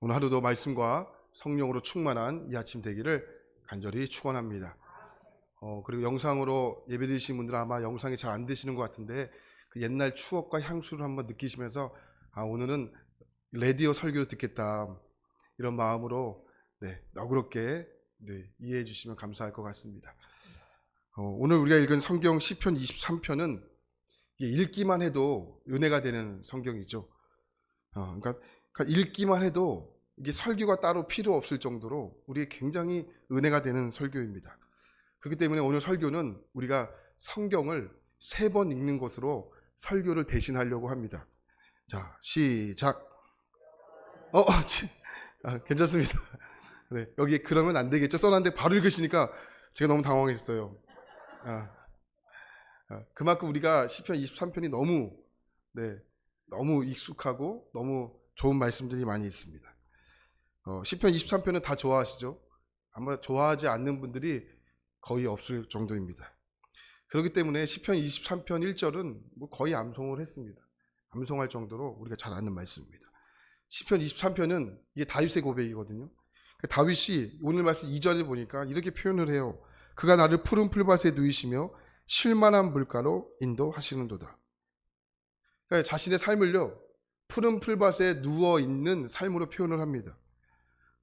오늘 하루도 말씀과 성령으로 충만한 이 아침 되기를 간절히 축원합니다. 어, 그리고 영상으로 예배드리신 분들은 아마 영상이 잘 안 되시는 것 같은데 그 옛날 추억과 향수를 한번 느끼시면서 아, 오늘은 레디오 설교를 듣겠다 이런 마음으로 네, 너그럽게 네, 이해해 주시면 감사할 것 같습니다. 어, 오늘 우리가 읽은 성경 시편 23편은 읽기만 해도 은혜가 되는 성경이죠. 어, 그러니까, 그러니까 읽기만 해도 이게 설교가 따로 필요 없을 정도로 우리의 굉장히 은혜가 되는 설교입니다. 그렇기 때문에 오늘 설교는 우리가 성경을 세 번 읽는 것으로 설교를 대신하려고 합니다. 자, 시작. 어, 어, 치- 아, 괜찮습니다. 네, 여기 그러면 안 되겠죠? 써놨는데 바로 읽으시니까 제가 너무 당황했어요. 아, 아, 그만큼 우리가 시편 23편이 너무 네, 너무 익숙하고 너무 좋은 말씀들이 많이 있습니다. 어, 시편 23편은 다 좋아하시죠? 아마 좋아하지 않는 분들이 거의 없을 정도입니다. 그렇기 때문에 시편 23편 1절은 뭐 거의 암송을 했습니다. 암송할 정도로 우리가 잘 아는 말씀입니다. 시편 23편은 이게 다윗의 고백이거든요. 그 다윗이 오늘 말씀 2절을 보니까 이렇게 표현을 해요. 그가 나를 푸른 풀밭에 누이시며 쉴만한 물가로 인도하시는도다. 그러니까 자신의 삶을요 푸른 풀밭에 누워 있는 삶으로 표현을 합니다.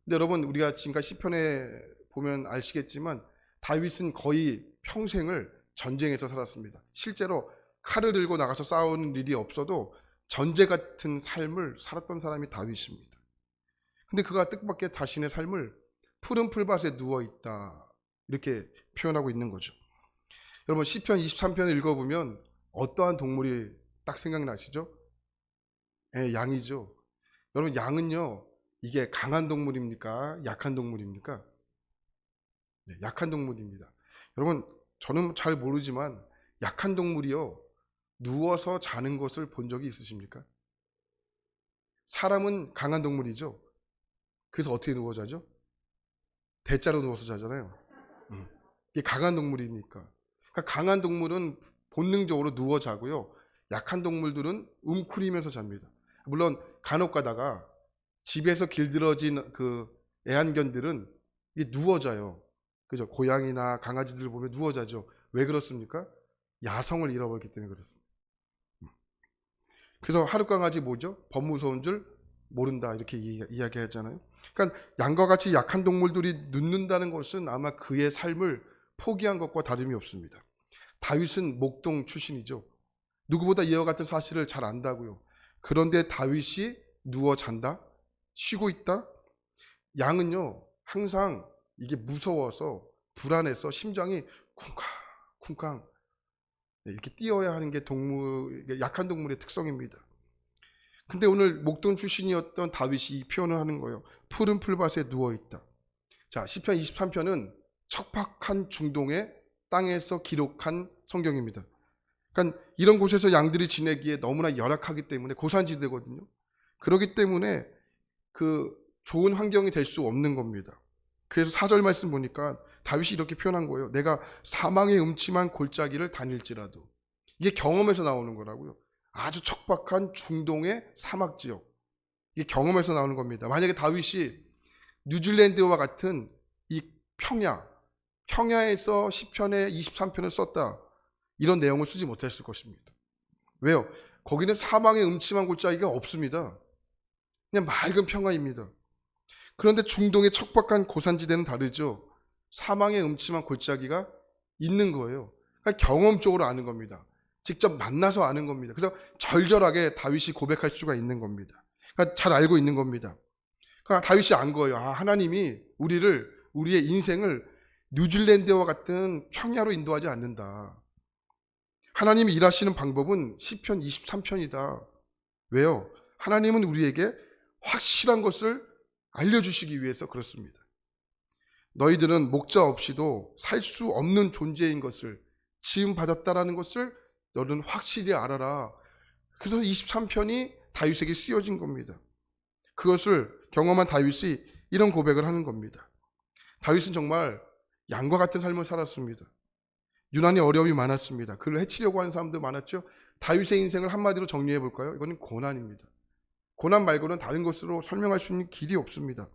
근데 여러분 우리가 지금까지 시편에 보면 아시겠지만 다윗은 거의 평생을 전쟁에서 살았습니다. 실제로 칼을 들고 나가서 싸우는 일이 없어도 전제 같은 삶을 살았던 사람이 다윗입니다. 근데 그가 뜻밖의 자신의 삶을 푸른 풀밭에 누워 있다 이렇게 표현하고 있는 거죠. 여러분 시편 23편 읽어보면 어떠한 동물이 딱 생각나시죠? 예, 양이죠. 여러분 양은요 이게 강한 동물입니까? 약한 동물입니까? 네, 약한 동물입니다. 여러분 저는 잘 모르지만 약한 동물이요 누워서 자는 것을 본 적이 있으십니까? 사람은 강한 동물이죠. 그래서 어떻게 누워 자죠? 대자로 누워서 자잖아요. 음. 이게 강한 동물이니까. 그러니까 강한 동물은 본능적으로 누워 자고요. 약한 동물들은 웅크리면서 잡니다. 물론 간혹 가다가 집에서 길들어진 그 애완견들은 이게 누워 자요. 그죠? 고양이나 강아지들을 보면 누워 자죠. 왜 그렇습니까? 야성을 잃어버렸기 때문에 그렇습니다. 음. 그래서 하루 강아지 뭐죠? 법 무서운 줄 모른다 이렇게 이- 이야기 하잖아요. 그러니까 양과 같이 약한 동물들이 눕는다는 것은 아마 그의 삶을 포기한 것과 다름이 없습니다. 다윗은 목동 출신이죠. 누구보다 이와 같은 사실을 잘 안다고요. 그런데 다윗이 누워 잔다? 쉬고 있다? 양은요, 항상 이게 무서워서 불안해서 심장이 쿵쾅, 쿵쾅 네, 이렇게 뛰어야 하는 게 동물, 약한 동물의 특성입니다. 근데 오늘 목동 출신이었던 다윗이 이 표현을 하는 거예요. 푸른 풀밭에 누워 있다. 자, 시편 23편은 척박한 중동의 땅에서 기록한 성경입니다. 그러니까 이런 곳에서 양들이 지내기에 너무나 열악하기 때문에 고산지대거든요. 그렇기 때문에 그 좋은 환경이 될 수 없는 겁니다. 그래서 사절 말씀 보니까 다윗이 이렇게 표현한 거예요. 내가 사망의 음침한 골짜기를 다닐지라도 이게 경험에서 나오는 거라고요. 아주 척박한 중동의 사막 지역. 이게 경험에서 나오는 겁니다. 만약에 다윗이 뉴질랜드와 같은 이 평야, 평야에서 10편에 23편을 썼다. 이런 내용을 쓰지 못했을 것입니다. 왜요? 거기는 사망의 음침한 골짜기가 없습니다. 그냥 맑은 평화입니다. 그런데 중동의 척박한 고산지대는 다르죠. 사망의 음침한 골짜기가 있는 거예요. 그러니까 경험적으로 아는 겁니다. 직접 만나서 아는 겁니다. 그래서 절절하게 다윗이 고백할 수가 있는 겁니다. 그러니까 잘 알고 있는 겁니다. 그러니까 다윗이 안 거예요. 아, 하나님이 우리를 우리의 인생을 뉴질랜드와 같은 평야로 인도하지 않는다. 하나님이 일하시는 방법은 시편 23편이다. 왜요? 하나님은 우리에게 확실한 것을 알려주시기 위해서 그렇습니다. 너희들은 목자 없이도 살 수 없는 존재인 것을 지음 받았다라는 것을 너는 확실히 알아라. 그래서 23편이 다윗에게 쓰여진 겁니다. 그것을 경험한 다윗이 이런 고백을 하는 겁니다. 다윗은 정말 양과 같은 삶을 살았습니다. 유난히 어려움이 많았습니다. 그를 해치려고 하는 사람도 많았죠. 다윗의 인생을 한마디로 정리해 볼까요? 이거는 고난입니다. 고난 말고는 다른 것으로 설명할 수 있는 길이 없습니다.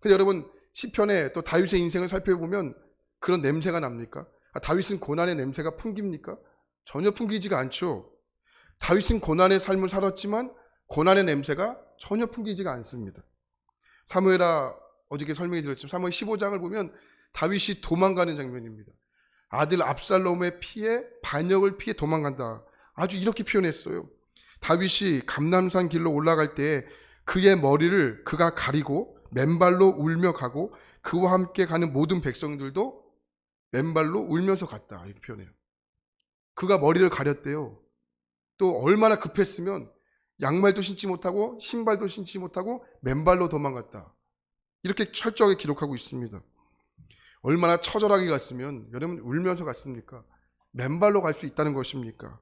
근데 여러분 시편에 또 다윗의 인생을 살펴보면 그런 냄새가 납니까? 아, 다윗은 고난의 냄새가 풍깁니까? 전혀 풍기지가 않죠. 다윗은 고난의 삶을 살았지만 고난의 냄새가 전혀 풍기지가 않습니다. 사무엘아 어저께 설명해 드렸지만 사무엘 15장을 보면 다윗이 도망가는 장면입니다. 아들 압살롬의 피해 반역을 피해 도망간다. 아주 이렇게 표현했어요. 다윗이 감남산 길로 올라갈 때 그의 머리를 그가 가리고 맨발로 울며 가고 그와 함께 가는 모든 백성들도 맨발로 울면서 갔다. 이렇게 표현해요. 그가 머리를 가렸대요. 또 얼마나 급했으면 양말도 신지 못하고 신발도 신지 못하고 맨발로 도망갔다. 이렇게 철저하게 기록하고 있습니다. 얼마나 처절하게 갔으면 여러분 울면서 갔습니까? 맨발로 갈 수 있다는 것입니까?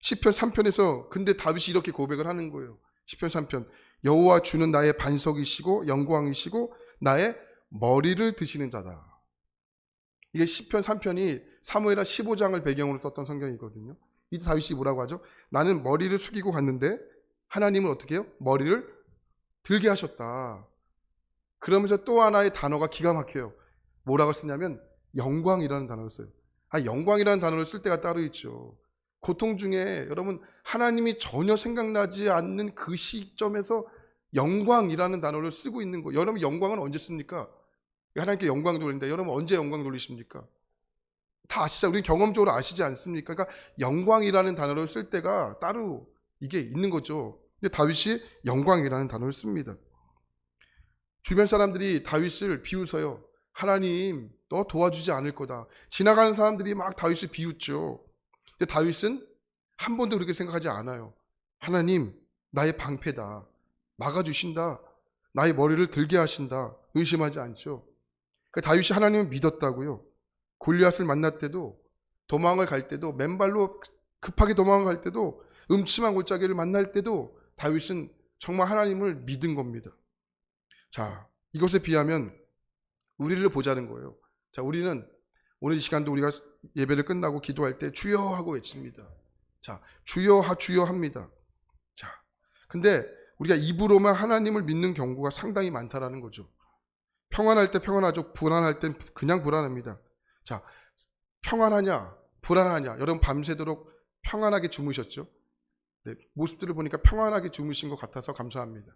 시편 3편에서 근데 다윗이 이렇게 고백을 하는 거예요. 시편 3편 여호와 주는 나의 반석이시고 영광이시고 나의 머리를 드시는 자다. 이게 시편 3편이 사무엘하 15장을 배경으로 썼던 성경이거든요. 이때 다윗이 뭐라고 하죠? 나는 머리를 숙이고 갔는데 하나님은 어떻게 해요? 머리를 들게 하셨다. 그러면서 또 하나의 단어가 기가 막혀요. 뭐라고 쓰냐면 영광이라는 단어를 써요. 아, 영광이라는 단어를 쓸 때가 따로 있죠. 고통 중에 여러분 하나님이 전혀 생각나지 않는 그 시점에서 영광이라는 단어를 쓰고 있는 거. 여러분 영광은 언제 씁니까? 하나님께 영광 돌린다. 여러분 언제 영광 돌리십니까? 다 아시죠? 우리 경험적으로 아시지 않습니까? 그러니까 영광이라는 단어를 쓸 때가 따로 이게 있는 거죠. 근데 다윗이 영광이라는 단어를 씁니다. 주변 사람들이 다윗을 비웃어요. 하나님, 너 도와주지 않을 거다. 지나가는 사람들이 막 다윗을 비웃죠. 근데 다윗은 한 번도 그렇게 생각하지 않아요. 하나님, 나의 방패다. 막아주신다. 나의 머리를 들게 하신다. 의심하지 않죠. 그 다윗이 하나님을 믿었다고요. 골리앗을 만날 때도 도망을 갈 때도 맨발로 급하게 도망을 갈 때도 음침한 골짜기를 만날 때도 다윗은 정말 하나님을 믿은 겁니다. 자, 이것에 비하면 우리를 보자는 거예요. 자, 우리는 오늘 이 시간도 우리가 예배를 끝나고 기도할 때 주여 하고 외칩니다. 자, 주여 하 주여 합니다. 자, 근데 우리가 입으로만 하나님을 믿는 경우가 상당히 많다라는 거죠. 평안할 때 평안하죠. 불안할 땐 그냥 불안합니다. 자, 평안하냐, 불안하냐. 여러분 밤새도록 평안하게 주무셨죠? 네, 모습들을 보니까 평안하게 주무신 것 같아서 감사합니다.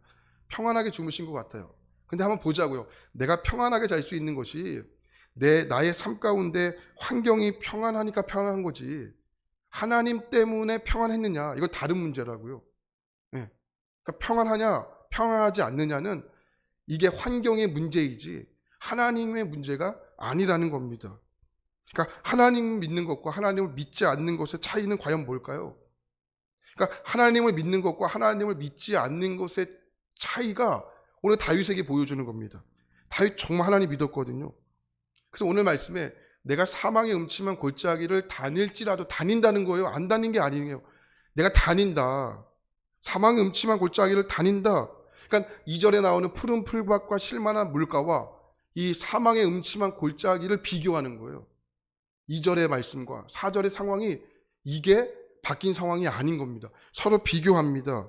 평안하게 주무신 것 같아요. 근데 한번 보자고요. 내가 평안하게 잘 수 있는 것이 내 나의 삶 가운데 환경이 평안하니까 평안한 거지. 하나님 때문에 평안했느냐? 이거 다른 문제라고요. 네. 그러니까 평안하냐, 평안하지 않느냐는 이게 환경의 문제이지 하나님의 문제가 아니라는 겁니다. 그러니까 하나님 믿는 것과 하나님을 믿지 않는 것의 차이는 과연 뭘까요? 그러니까 하나님을 믿는 것과 하나님을 믿지 않는 것의 차이가 오늘 다윗에게 보여주는 겁니다. 다윗 정말 하나님 믿었거든요. 그래서 오늘 말씀에 내가 사망의 음침한 골짜기를 다닐지라도 다닌다는 거예요. 안 다닌 게 아니에요. 내가 다닌다. 사망의 음침한 골짜기를 다닌다. 그러니까 2절에 나오는 푸른 풀밭과 실만한 물가와 이 사망의 음침한 골짜기를 비교하는 거예요. 2절의 말씀과 4절의 상황이 이게 바뀐 상황이 아닌 겁니다. 서로 비교합니다.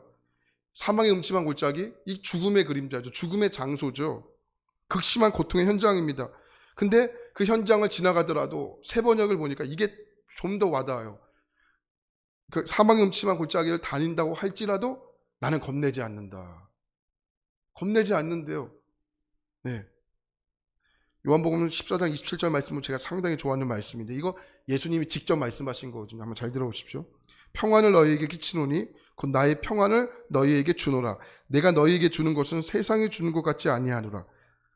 사망의 음침한 골짜기, 이 죽음의 그림자죠. 죽음의 장소죠. 극심한 고통의 현장입니다. 근데 그 현장을 지나가더라도 세 번역을 보니까 이게 좀 더 와닿아요. 그 사망의 음침한 골짜기를 다닌다고 할지라도 나는 겁내지 않는다. 겁내지 않는데요. 네. 요한복음 14장 27절 말씀은 제가 상당히 좋아하는 말씀인데 이거 예수님이 직접 말씀하신 거거든요. 한번 잘 들어보십시오. 평안을 너희에게 끼치노니 곧 나의 평안을 너희에게 주노라. 내가 너희에게 주는 것은 세상에 주는 것 같지 아니하노라.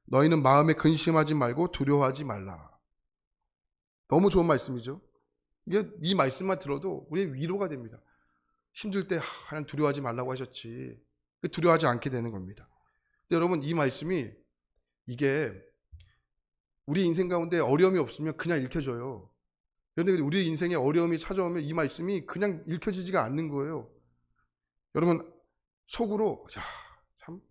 너희는 마음에 근심하지 말고 두려워하지 말라. 너무 좋은 말씀이죠. 이게 이 말씀만 들어도 우리의 위로가 됩니다. 힘들 때 하나님 두려워하지 말라고 하셨지. 두려워하지 않게 되는 겁니다. 근데 여러분 이 말씀이 이게 우리 인생 가운데 어려움이 없으면 그냥 읽혀져요. 그런데 우리 인생에 어려움이 찾아오면 이 말씀이 그냥 읽혀지지가 않는 거예요. 여러분 속으로 야, 참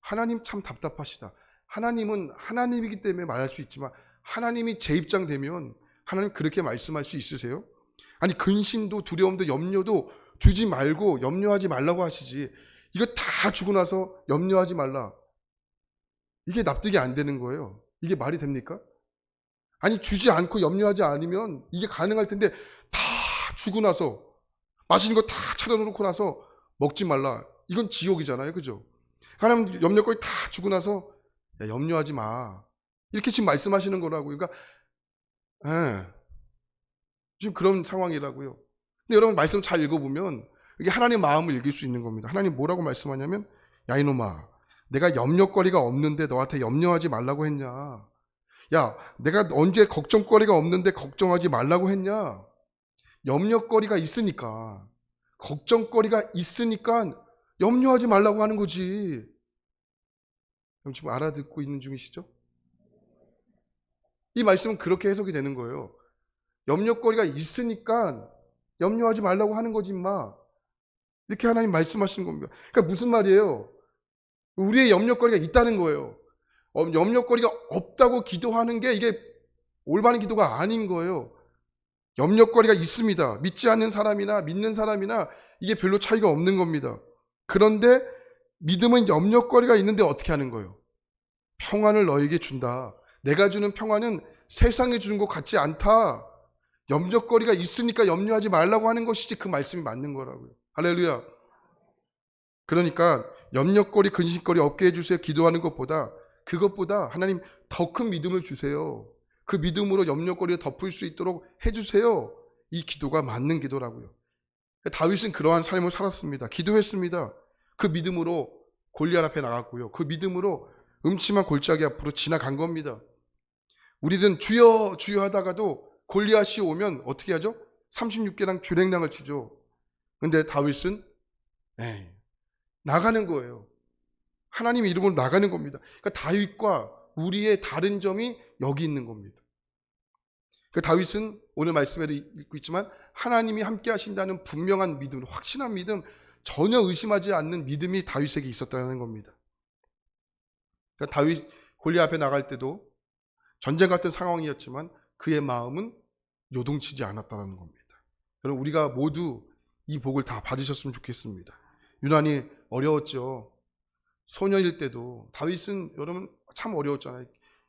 하나님 참 답답하시다. 하나님은 하나님이기 때문에 말할 수 있지만 하나님이 제 입장 되면 하나님 그렇게 말씀할 수 있으세요? 아니 근심도 두려움도 염려도 주지 말고 염려하지 말라고 하시지. 이거 다 주고 나서 염려하지 말라. 이게 납득이 안 되는 거예요. 이게 말이 됩니까? 아니 주지 않고 염려하지 않으면 이게 가능할 텐데 다 주고 나서 맛있는 거 다 차려놓고 나서 먹지 말라. 이건 지옥이잖아요. 그죠? 하나님 염려거리 다 주고 나서 야, 염려하지 마. 이렇게 지금 말씀하시는 거라고요. 그러니까 예. 지금 그런 상황이라고요. 근데 여러분 말씀 잘 읽어보면 이게 하나님의 마음을 읽을 수 있는 겁니다. 하나님 뭐라고 말씀하냐면 야 이놈아 내가 염려거리가 없는데 너한테 염려하지 말라고 했냐. 야 내가 언제 걱정거리가 없는데 걱정하지 말라고 했냐. 염려거리가 있으니까 걱정거리가 있으니까 염려하지 말라고 하는 거지. 지금 알아듣고 있는 중이시죠? 이 말씀은 그렇게 해석이 되는 거예요. 염려거리가 있으니까 염려하지 말라고 하는 거지, 마. 이렇게 하나님 말씀하시는 겁니다. 그러니까 무슨 말이에요? 우리의 염려거리가 있다는 거예요. 어, 염려거리가 없다고 기도하는 게 이게 올바른 기도가 아닌 거예요. 염려거리가 있습니다. 믿지 않는 사람이나 믿는 사람이나 이게 별로 차이가 없는 겁니다. 그런데 믿음은 염려거리가 있는데 어떻게 하는 거예요? 평안을 너에게 준다. 내가 주는 평안은 세상에 주는 것 같지 않다. 염려거리가 있으니까 염려하지 말라고 하는 것이지 그 말씀이 맞는 거라고요. 할렐루야. 그러니까 염려거리, 근심거리 없게 해주세요. 기도하는 것보다 그것보다 하나님 더 큰 믿음을 주세요. 그 믿음으로 염려거리를 덮을 수 있도록 해주세요. 이 기도가 맞는 기도라고요. 다윗은 그러한 삶을 살았습니다. 기도했습니다. 그 믿음으로 골리앗 앞에 나갔고요. 그 믿음으로 음침한 골짜기 앞으로 지나간 겁니다. 우리는 주여 주여 하다가도 골리앗이 오면 어떻게 하죠? 36개랑 주랭랑을 치죠. 근데 다윗은 에이, 나가는 거예요. 하나님의 이름으로 나가는 겁니다. 그러니까 다윗과 우리의 다른 점이 여기 있는 겁니다. 그 다윗은 오늘 말씀에도 읽고 있지만 하나님이 함께 하신다는 분명한 믿음, 확신한 믿음, 전혀 의심하지 않는 믿음이 다윗에게 있었다는 겁니다. 그러니까 다윗 골리 앞에 나갈 때도 전쟁 같은 상황이었지만 그의 마음은 요동치지 않았다는 겁니다. 여러분 우리가 모두 이 복을 다 받으셨으면 좋겠습니다. 유난히 어려웠죠. 소년일 때도 다윗은 여러분 참 어려웠잖아요.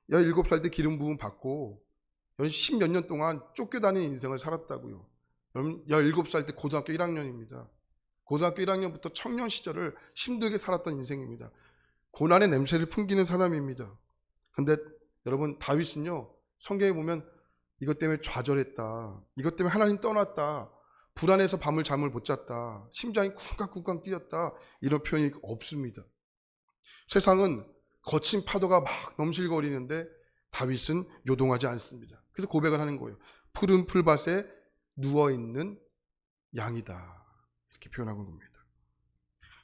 17살 때 기름 부음 받고 여러분 10몇 년 동안 쫓겨다니는 인생을 살았다고요. 여러분 17살 때 고등학교 1학년입니다. 고등학교 1학년부터 청년 시절을 힘들게 살았던 인생입니다. 고난의 냄새를 풍기는 사람입니다. 근데 여러분 다윗은요. 성경에 보면 이것 때문에 좌절했다. 이것 때문에 하나님 떠났다. 불안해서 밤을 잠을 못 잤다. 심장이 쿵쾅쿵쾅 뛰었다. 이런 표현이 없습니다. 세상은 거친 파도가 막 넘실거리는데 다윗은 요동하지 않습니다. 그래서 고백을 하는 거예요. 푸른 풀밭에 누워 있는 양이다. 이렇게 표현하고 있는 겁니다.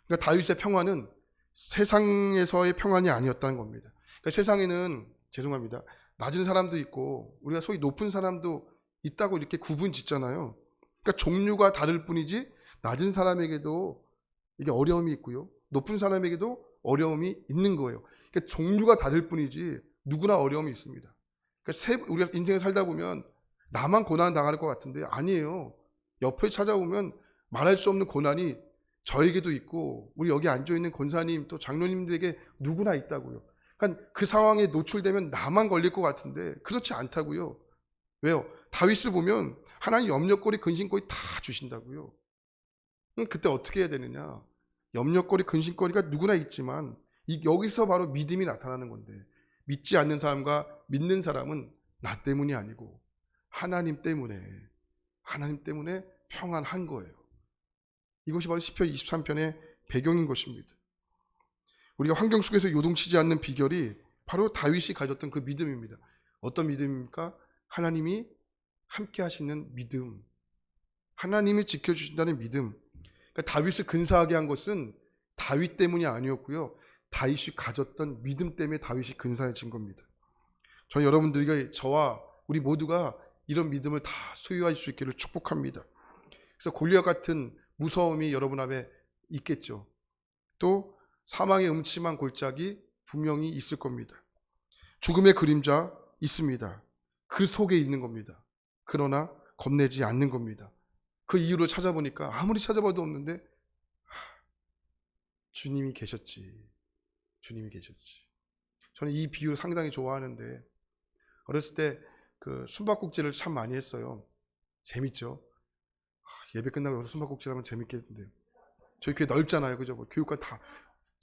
그러니까 다윗의 평화는 세상에서의 평안이 아니었다는 겁니다. 그러니까 세상에는 죄송합니다. 낮은 사람도 있고 우리가 소위 높은 사람도 있다고 이렇게 구분 짓잖아요. 그러니까 종류가 다를 뿐이지 낮은 사람에게도 이게 어려움이 있고요. 높은 사람에게도 어려움이 있는 거예요. 그러니까 종류가 다를 뿐이지 누구나 어려움이 있습니다. 그러니까 세, 우리가 인생을 살다 보면 나만 고난 당할 것 같은데 아니에요. 옆에 찾아보면 말할 수 없는 고난이 저에게도 있고 우리 여기 앉아 있는 권사님 또 장로님들에게 누구나 있다고요. 그러니까 그 상황에 노출되면 나만 걸릴 것 같은데 그렇지 않다고요. 왜요? 다윗을 보면 하나님 염려거리, 근심거리 다 주신다고요. 그때 어떻게 해야 되느냐? 염려거리, 근심거리가 누구나 있지만 이, 여기서 바로 믿음이 나타나는 건데 믿지 않는 사람과 믿는 사람은 나 때문이 아니고 하나님 때문에 하나님 때문에 평안한 거예요. 이것이 바로 시편 23편의 배경인 것입니다. 우리가 환경 속에서 요동치지 않는 비결이 바로 다윗이 가졌던 그 믿음입니다. 어떤 믿음입니까? 하나님이 함께 하시는 믿음. 하나님이 지켜주신다는 믿음. 그러니까 다윗을 근사하게 한 것은 다윗 때문이 아니었고요. 다윗이 가졌던 믿음 때문에 다윗이 근사해진 겁니다. 저는 여러분들에게 저와 우리 모두가 이런 믿음을 다 소유할 수 있기를 축복합니다. 그래서 골리앗 같은 무서움이 여러분 앞에 있겠죠. 또 사망의 음침한 골짜기 분명히 있을 겁니다. 죽음의 그림자 있습니다. 그 속에 있는 겁니다. 그러나 겁내지 않는 겁니다. 그 이유를 찾아보니까 아무리 찾아봐도 없는데 주님이 계셨지. 주님이 계셨지. 저는 이 비유를 상당히 좋아하는데 어렸을 때 그 숨바꼭질을 참 많이 했어요. 재밌죠. 아, 예배 끝나고 여기서 숨바꼭질 하면 재밌겠는데요. 저희 교회 넓잖아요. 그죠? 뭐 교육관 다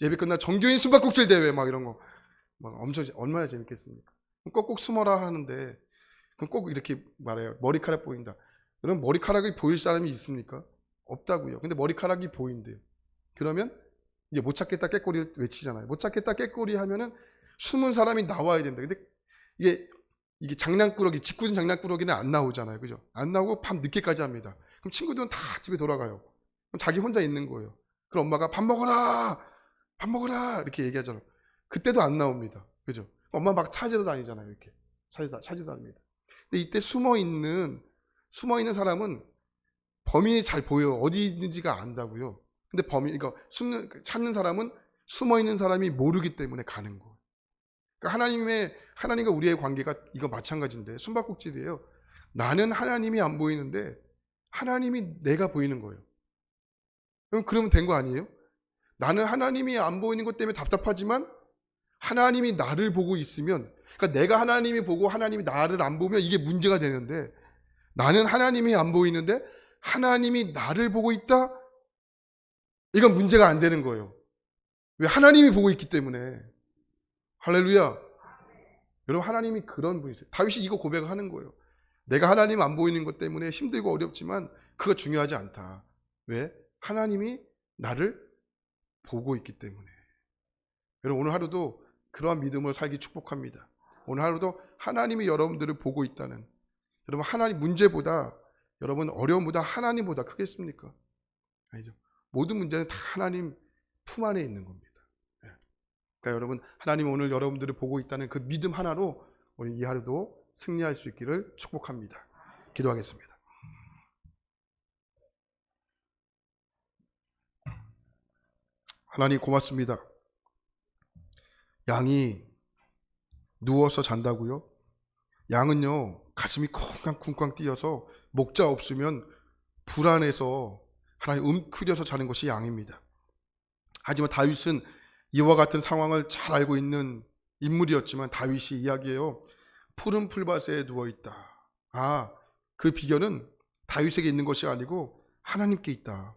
예배 끝나 정교인 숨바꼭질 대회 막 이런 거. 막 엄청 얼마나 재밌겠습니까? 꼭꼭 숨어라 하는데 그럼 꼭 이렇게 말해요. 머리카락 보인다. 그럼 머리카락이 보일 사람이 있습니까? 없다고요. 근데 머리카락이 보인대요. 그러면 이제 못 찾겠다 깨꼬리 외치잖아요. 못 찾겠다 깨꼬리 하면은 숨은 사람이 나와야 된다. 근데 이게 이게 장난꾸러기, 직구준 장난꾸러기는 안 나오잖아요. 그죠? 안 나오고 밤 늦게까지 합니다. 그럼 친구들은 다 집에 돌아가요. 그럼 자기 혼자 있는 거예요. 그럼 엄마가 밥 먹어라! 밥 먹어라! 이렇게 얘기하잖아요. 그때도 안 나옵니다. 그죠? 엄마 막 찾으러 다니잖아요. 이렇게. 찾으러, 찾으러 다닙니다. 근데 이때 숨어 있는, 숨어 있는 사람은 범인이 잘 보여요. 어디 있는지가 안다고요. 근데 범인, 그러니까 숨는, 찾는 사람은 숨어 있는 사람이 모르기 때문에 가는 거예요. 그러니까 하나님의, 하나님과 우리의 관계가 이거 마찬가지인데, 숨바꼭질이에요. 나는 하나님이 안 보이는데, 하나님이 내가 보이는 거예요. 그럼 그러면 된 거 아니에요? 나는 하나님이 안 보이는 것 때문에 답답하지만, 하나님이 나를 보고 있으면, 그러니까 내가 하나님이 보고 하나님이 나를 안 보면 이게 문제가 되는데, 나는 하나님이 안 보이는데, 하나님이 나를 보고 있다? 이건 문제가 안 되는 거예요. 왜? 하나님이 보고 있기 때문에. 할렐루야. 여러분, 하나님이 그런 분이세요. 다윗이 이거 고백을 하는 거예요. 내가 하나님 안 보이는 것 때문에 힘들고 어렵지만 그거 중요하지 않다. 왜? 하나님이 나를 보고 있기 때문에. 여러분, 오늘 하루도 그러한 믿음으로 살기 축복합니다. 오늘 하루도 하나님이 여러분들을 보고 있다는. 여러분, 하나님 문제보다, 여러분 어려움보다 하나님보다 크겠습니까? 아니죠. 모든 문제는 다 하나님 품 안에 있는 겁니다. 예. 그러니까 여러분, 하나님 오늘 여러분들을 보고 있다는 그 믿음 하나로 오늘 이 하루도 승리할 수 있기를 축복합니다. 기도하겠습니다. 하나님 고맙습니다. 양이 누워서 잔다고요? 양은요 가슴이 쿵쾅쿵쾅 뛰어서 목자 없으면 불안해서 하나님 움크려서 자는 것이 양입니다. 하지만 다윗은 이와 같은 상황을 잘 알고 있는 인물이었지만 다윗이 이야기해요. 푸른 풀밭에 누워 있다. 아, 그 비결은 다윗에게 있는 것이 아니고 하나님께 있다.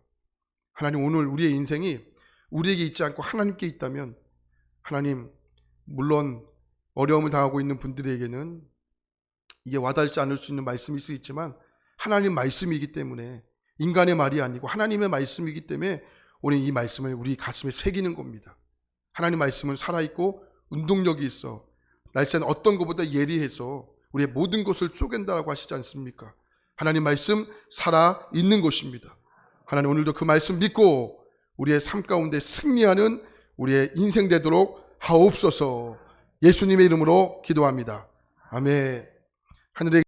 하나님 오늘 우리의 인생이 우리에게 있지 않고 하나님께 있다면 하나님 물론 어려움을 당하고 있는 분들에게는 이게 와닿지 않을 수 있는 말씀일 수 있지만 하나님 말씀이기 때문에 인간의 말이 아니고 하나님의 말씀이기 때문에 오늘 이 말씀을 우리 가슴에 새기는 겁니다. 하나님 말씀은 살아있고 운동력이 있어 날씨는 어떤 것보다 예리해서 우리의 모든 것을 쪼갠다라고 하시지 않습니까? 하나님 말씀 살아 있는 것입니다. 하나님 오늘도 그 말씀 믿고 우리의 삶 가운데 승리하는 우리의 인생 되도록 하옵소서. 예수님의 이름으로 기도합니다. 아멘. 하늘의